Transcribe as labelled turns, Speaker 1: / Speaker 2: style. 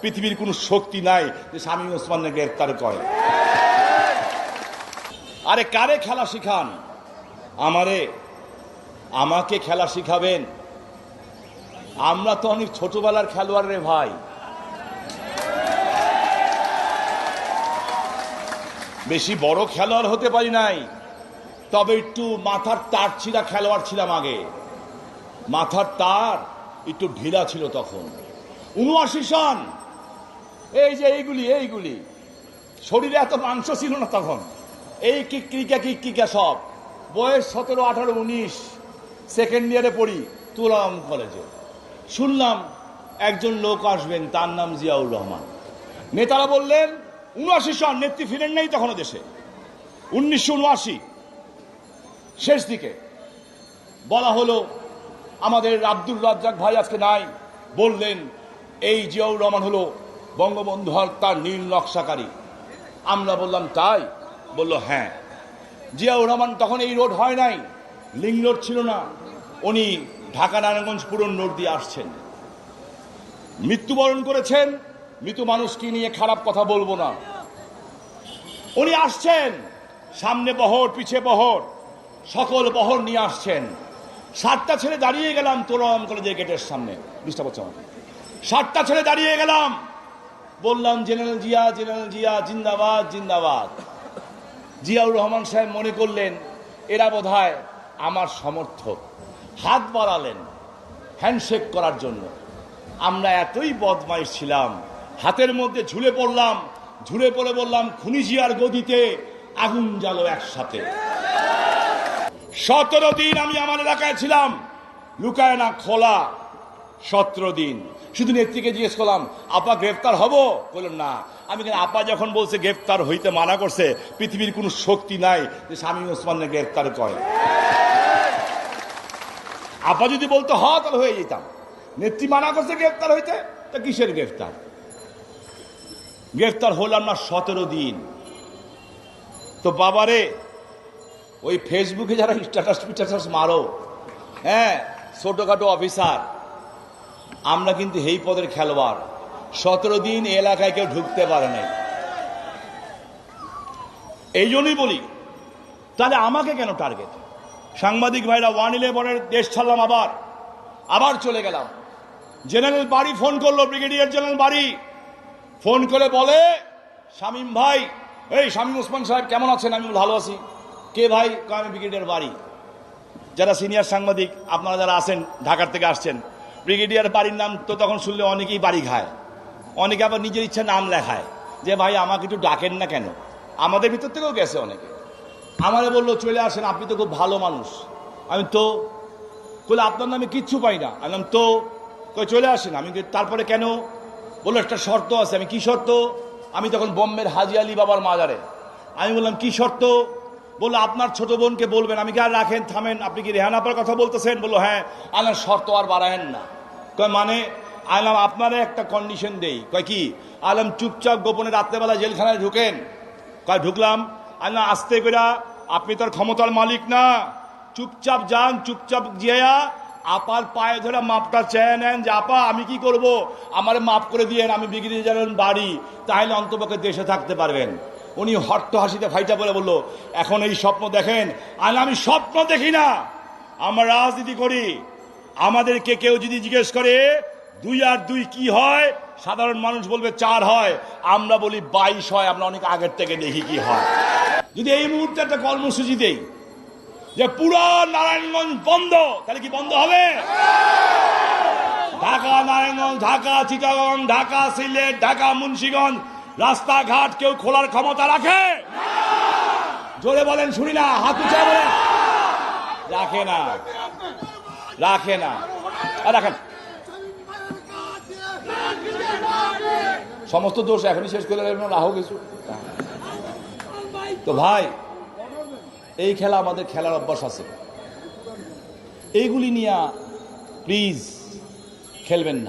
Speaker 1: পৃথিবীর কোনো শক্তি নাই যে স্বামী ওসমানকে গ্রেফতার করে। আরে কারে খেলা শিখান? আমারে, আমাকে খেলা শিখাবেন? আমরা তো অনেক ছোটবেলার খেলোয়াড় রে ভাই। বেশি বড় খেলোয়াড় হতে পারি নাই, তবে একটু মাথার তার ছিঁড়া খেলোয়াড় ছিলাম আগে। মাথার তার একটু ঢিলা ছিল তখন। উনআশি সন এই যে এইগুলি এইগুলি। শরীরে এত মাংস ছিল না তখন। এই কিক্রিকা কিক্রিকা সব। বয়স সতেরো, আঠারো, উনিশ। সেকেন্ড ইয়ারে পড়ি তুলাম কলেজে শুনলাম একজন লোক আসবেন, তার নাম জিয়াউর রহমান। নেতারা বললেন, উনআশি সন, নেত্রী ফিরেন নাই তখনও দেশে। উনিশশো উনআশি, শেষ দিকে। বলা হলো, আমাদের আব্দুল রাজ্জাক ভাই আজকে নাই। বললেন, এই জিয়াউর রহমান হলো বঙ্গবন্ধু হল তার নীল নকশাকারী। আমরা বললাম, তাই? বলল হ্যাঁ। জিয়াউর রহমান তখন এই রোড হয় নাই লিং রোড ছিল না। উনি ঢাকা নারায়ণগঞ্জ পুরন রোড দিয়ে আসছেন। মৃত্যুবরণ করেছেন, মৃত মানুষকে নিয়ে খারাপ কথা বলব না। উনি আসছেন, সামনে বহর, পিছে বহর, সকল বহর নিয়ে আসছেন। সাতটা ছেলে দাঁড়িয়ে গেলাম তোরম কলেজের গেটের সামনে। ডিস্টার্ব হচ্ছে সাতটা ছেলে দাঁড়িয়ে গেলাম। বললাম, জেনারেল জিয়া জেনারেল জিয়া, জিন্দাবাদ জিন্দাবাদ। জিয়াউর রহমান সাহেব মনে করলেন, এরা বোধ আমার সমর্থক। হাত বাড়ালেন হ্যান্ডশেক করার জন্য। আমরা এতই বদমাইশ ছিলাম, হাতের মধ্যে ঝুলে পড়লাম, ঝুলে পড়ে বললাম খুনিজিয়ার গদিতে আগুন জ্বালো একসাথে। সতেরো দিন আমি আমার এলাকায় ছিলাম, লুকায় না, খোলা। সতেরো দিন। শুধু নেত্রীকে জিজ্ঞেস করলাম, আপা গ্রেফতার হব? বললাম না। আমি কেন, আপা যখন বলছে গ্রেফতার হইতে মানা করছে, পৃথিবীর কোনো শক্তি নাই যে স্বামী ওসমানকে গ্রেফতার করে। আপা যদি বলতো, হ, তাহলে হয়ে যেতাম। নেত্রী মানা করছে গ্রেফতার হইতে, তা কিসের গ্রেফতার? গ্রেফতার হলাম না সতেরো দিন। তো বাবারে, ওই ফেসবুকে যারা স্ট্যাটাস ফিটাটাস মারো হ্যাঁ ছোটখাটো অফিসার আমরা কিন্তু এই পদের খেলোয়াড়। সতেরো দিন এলাকায় কেউ ঢুকতে পারে নাই। এই জন্যই বলি, তাহলে আমাকে কেন টার্গেট সাংবাদিক ভাইরা ওয়ান ইলেভেনের দেশ ছাড়লাম আবার। আবার চলে গেলাম। জেনারেল বাড়ি ফোন করল ব্রিগেডিয়ার জেনারেল বাড়ি। ফোন করে বলে, শামীম ভাই, এই শামীম ওসমান সাহেব, কেমন আছেন? আমি ভালো আছি। কে ভাই? আমি ব্রিগেডিয়ার বাড়ি। যারা সিনিয়র সাংবাদিক, আপনারা যারা আছেন, ঢাকার থেকে আসছেন ব্রিগেডিয়ার বাড়ির নাম তো তখন শুনলে অনেকেই বাড়ি খায় অনেকে আবার নিজের ইচ্ছা নাম লেখায় যে, ভাই, আমাকে একটু ডাকেন না কেন? আমাদের ভিতর থেকেও গেছে অনেকে। আমারে বলল, চলে আসেন, আপনি তো খুব ভালো মানুষ। আমি তো বলে আপনার নামে কিচ্ছু পাই না। আমি তো? কই, চলে আসেন। আমি তারপরে কেন? বলল, একটা শর্ত আছে। আমি, কি শর্ত? আমি তখন বোম্বের হাজি আলী বাবার মাজারে। আমি বললাম, কি শর্ত? বলল, আপনার ছোট বোনকে বলবেন। আমি, কি আর রাখেন, থামেন, আপনি কি রেহান আপার কথা বলতেছেন? বলল হ্যাঁ আলাম শর্ত আর বাড়ায়েন না। কয় মানে আলাম আপনারা একটা কন্ডিশন দেই। কয়, কি? আলাম চুপচাপ গোপনে রাত্রেবেলা জেলখানায় ঢুকেন। কয়, ঢুকলাম। আল্লাহ আসতে করে আপনি তার ক্ষমতার মালিক না। চুপচাপ যান, চুপচাপ জিয়া আপার পায়ে ধরে মাপটা চেয়ে নেন যে, আপা, আমি কি করব? আমারে মাপ করে দিয়েন, আমি বিক্রি যাবেন বাড়ি। তাহলে অন্তপক্ষে দেশে থাকতে পারবেন। উনি হট্ট হাসিতে ফাইটা বলে বলল, এখন এই স্বপ্ন দেখেন? আর আমি স্বপ্ন দেখি না। আমরা রাজনীতি করি। আমাদেরকে কেউ যদি জিজ্ঞেস করে, দুই আর দুই কি হয়? সাধারণ মানুষ বলবে চার হয়। আমরা বলি বাইশ হয়, আমরা অনেক আগের থেকে দেখি কি হয়। যদি এই মুহূর্তে একটা কর্মসূচি দেই, যে পুরো নারায়ণগঞ্জ বন্ধ, তাহলে কি বন্ধ হবে? ঢাকা, নারায়ণগঞ্জ, ঢাকা, চিটাগং, ঢাকা, সিলেট, ঢাকা, মুন্সিগঞ্জ, রাস্তাঘাট কেউ খোলার ক্ষমতা রাখে? জোরে বলেন, শুনি না, হাত বলেন। রাখে না। রাখে না। রাখেন। সমস্ত দোষ এখনই শেষ করে দেবেন রাহো কিছু। তো ভাই, এই খেলা আমাদের খেলার অভ্যাস আছে। এইগুলি নিয়ে প্লিজ খেলবেন না।